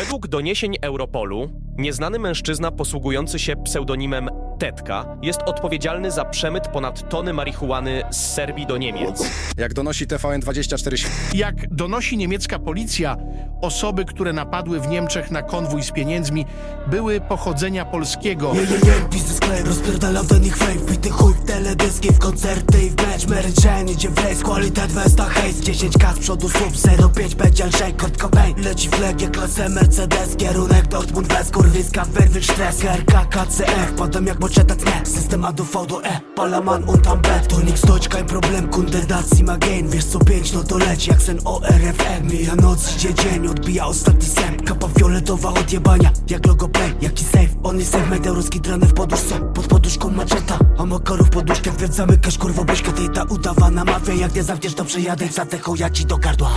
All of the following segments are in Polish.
Według doniesień Europolu, nieznany mężczyzna posługujący się pseudonimem Tetka jest odpowiedzialny za przemyt ponad tony marihuany z Serbii do Niemiec. Jak donosi TVN24 Jak donosi niemiecka policja, osoby, które napadły w Niemczech na konwój z pieniędzmi, były pochodzenia polskiego. Nie, nie, nie, biznes sklep, rozpierdalam ten ich fame Bity chuj w teledyski, w koncerty i w mecz Mary Jane idzie w race, qualitet Vesta Haze 10k z przodu słup, 05 będzie lżej Kurt Cobain, leci w legie, klasę Mercedes Kierunek Dortmund, bez kurwiska, wyrwy stres KRK, KCF, padam jak moczeta tnie. System A do V do E, Palaman und am bed To nikt stoć, kein problem, Kunde dacji ma gain. Wiesz co pięć, no to leci jak sen ORFM Mija noc, idzie dzień, odbija ostatni sen. Kapa fioletowa od jebania, jak logo play Jaki safe, on jest safe, meteor skitrany w poduszce. Pod poduszką maczeta, a makarów w poduszkę. Więc zamykasz kurwo byśkę, ty ta udawana mafia. Jak nie zamkniesz to przejadę, zatechą ja ci do gardła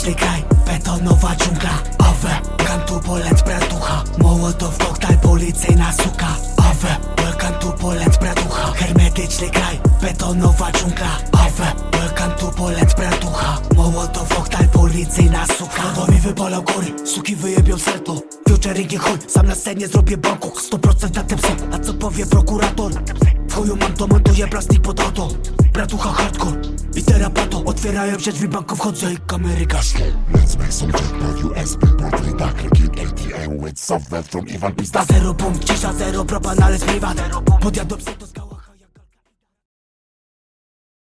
Hermetyczny kraj, betonowa dżungla welcome to Poland, bratucha. Mołotow, koktajl, policyjna suka Owe, welcome to Poland, bratucha. Hermetyczny kraj, betonowa dżungla Owe, welcome to Poland, bratucha. Mołotow, koktajl, policyjna suka. To mi wybolał góry, suki wyjebią serto. Futuring i chuj, sam na scenie zrobię banku 100% na tym a co powie prokurator? W chuju mam to, montuję plastik pod auto. Bratucha hardcore Otwierają się drzwi banku, wchodzę. I kamery gaszą Let's make some jet now USB portrait back again ATM with software from Ivan Pista Na zero punkt, cisza zero, propan, ale z prywat Podjadą psy to